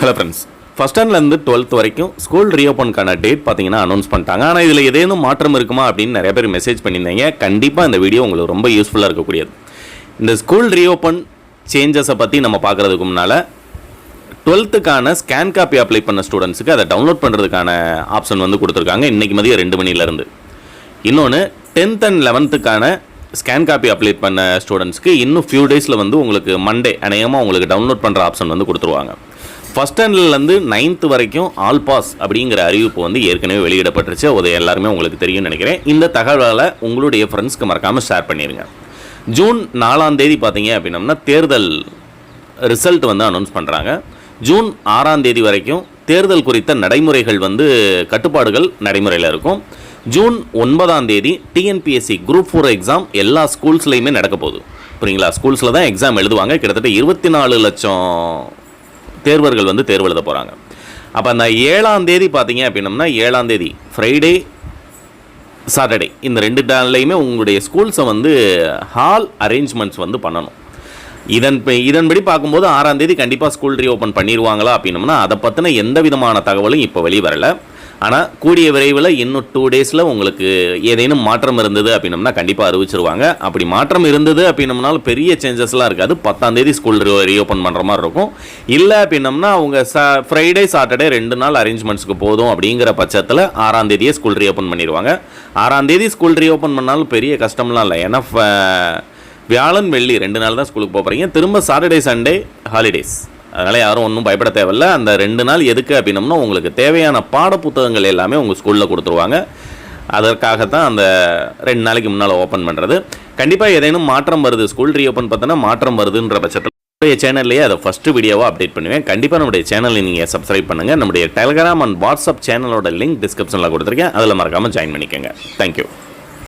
Hello friends first ஸ்டாண்ட்லேருந்து twelfth வரைக்கும் school ரீஓப்பனுக்கான டேட் பார்த்தீங்கன்னா அனௌன்ஸ் பண்ணிட்டாங்க. ஆனால் இதில் ஏதேனும் மாற்றம் இருக்குமா அப்படின்னு நிறைய பேர் மெசேஜ் பண்ணியிருந்தீங்க. கண்டிப்பாக இந்த வீடியோ உங்களுக்கு ரொம்ப யூஸ்ஃபுல்லாக இருக்கக்கூடியது. இந்த ஸ்கூல் ரீஓப்பன் சேஞ்சஸை பற்றி நம்ம பார்க்குறதுக்கு முன்னால் டுவெல்த்துக்கான ஸ்கேன் காப்பி அப்ளை பண்ண ஸ்டூடெண்ட்ஸுக்கு அதை டவுன்லோட் பண்ணுறதுக்கான ஆப்ஷன் வந்து கொடுத்துருக்காங்க. இன்றைக்கி மதியம் ரெண்டு மணிலேருந்து இன்னொன்று டென்த் அண்ட் லெவன்த்துக்கான ஸ்கேன் காப்பி அப்ளை பண்ண ஸ்டூடெண்ட்ஸ்க்கு இன்னும் ஃபியூ டேஸில் வந்து உங்களுக்கு மண்டே அநேகமாக உங்களுக்கு டவுன்லோட் பண்ணுற ஆப்ஷன் வந்து கொடுத்துருவாங்க. ஃபஸ்ட் ஸ்டாண்டர்ட்லேருந்து நைன்த்து வரைக்கும் ஆல் பாஸ் அப்படிங்கிற அறிவிப்பு வந்து ஏற்கனவே வெளியிடப்பட்டுருச்சு. அது எல்லாருமே உங்களுக்கு தெரியும்னு நினைக்கிறேன். இந்த தகவலை உங்களுடைய ஃப்ரெண்ட்ஸ்க்கு மறக்காமல் ஷேர் பண்ணிடுங்க ஜூன் நாலாம் தேதி பார்த்தீங்க அப்படின்னம்னா தேர்தல் ரிசல்ட் வந்து அனௌன்ஸ் பண்ணுறாங்க ஜூன் ஆறாம் தேதி வரைக்கும் தேர்தல் குறித்த நடைமுறைகள் வந்து கட்டுப்பாடுகள் நடைமுறையில் இருக்கும். ஜூன் ஒன்பதாம் தேதி டிஎன்பிஎஸ்சி குரூப் ஃபோர் எக்ஸாம் எல்லா ஸ்கூல்ஸ்லையுமே நடக்க போகுது. புரியுங்களா? ஸ்கூல்ஸில் தான் எக்ஸாம் எழுதுவாங்க. கிட்டத்தட்ட இருபத்தி நாலு லட்சம் தேர்வர்கள் வந்து தேர்வு எழுத போகிறாங்க அப்போ அந்த ஏழாம் தேதி பார்த்தீங்க அப்படின்னம்னா ஏழாம் தேதி ஃப்ரைடே சாட்டர்டே இந்த ரெண்டு நாள்லையுமே உங்களுடைய ஸ்கூல்ஸை வந்து ஹால் அரேஞ்ச்மெண்ட்ஸ் வந்து பண்ணணும். இதன் இதன்படி பார்க்கும்போது ஆறாம் தேதி கண்டிப்பாக ஸ்கூல் ரீஓப்பன் பண்ணிடுவாங்களா அப்படின்னம்னா அதை பற்றின எந்த விதமான தகவலும் இப்போ வெளியே வரலை ஆனால் கூடிய விரைவில் இன்னும் டூ டேஸில் உங்களுக்கு ஏதேனும் மாற்றம் இருந்தது அப்படின்னம்னா கண்டிப்பாக அறிவிச்சிருவாங்க. அப்படி மாற்றம் இருந்தது அப்படின்னம்னாலும் பெரிய சேஞ்சஸ்லாம் இருக்காது. பத்தாம் தேதி ஸ்கூல் ரீஓப்பன் பண்ணுற மாதிரி இருக்கும். இல்லை அப்படின்னம்னா அவங்க ச ஃப்ரைடே சாட்டர்டே ரெண்டு நாள் அரேஞ்ச்மெண்ட்ஸ்க்கு போதும் அப்படிங்கிற பட்சத்தில் ஆறாம் தேதியே ஸ்கூல் ரீஓப்பன் பண்ணிடுவாங்க. ஆறாம் தேதி ஸ்கூல் ரீஓப்பன் பண்ணாலும் பெரிய கஷ்டம்லாம் இல்லை. ஏன்னா ஃப- வியாழன் வெள்ளி ரெண்டு நாள் தான் ஸ்கூலுக்கு போக போகிறீங்க திரும்ப சாட்டர்டே சண்டே ஹாலிடேஸ் அதனால் யாரும் ஒன்றும் பயப்பட தேவையில்ல. அந்த ரெண்டு நாள் எதுக்கு அப்படின்னம்னா உங்களுக்கு தேவையான பாட புத்தகங்கள் எல்லாமே உங்கள் ஸ்கூலில் கொடுத்துருவாங்க. அதற்காகத்தான் அந்த ரெண்டு நாளைக்கு முன்னால் ஓப்பன் பண்ணுறது கண்டிப்பாக ஏதேனும் மாற்றம் வருது ஸ்கூல் ரீஓப்பன் பார்த்தோன்னா மாற்றம் வருதுன்ற பட்சத்தில் நம்முடைய சேனல்லையே அதை ஃபஸ்ட்டு வீடியோவாக அப்டேட் பண்ணுவேன். கண்டிப்பாக நம்முடைய சேனலை நீங்கள் சப்ஸ்கிரைப் பண்ணுங்கள் நம்முடைய டெலிகிராம் அண்ட் வாட்ஸ்அப் சேனலோட லிங்க் டிஸ்கிரிப்ஷனில் கொடுத்துருக்கேன். அதில் மறக்காமல் ஜாயின் பண்ணிக்கோங்க. தேங்க்யூ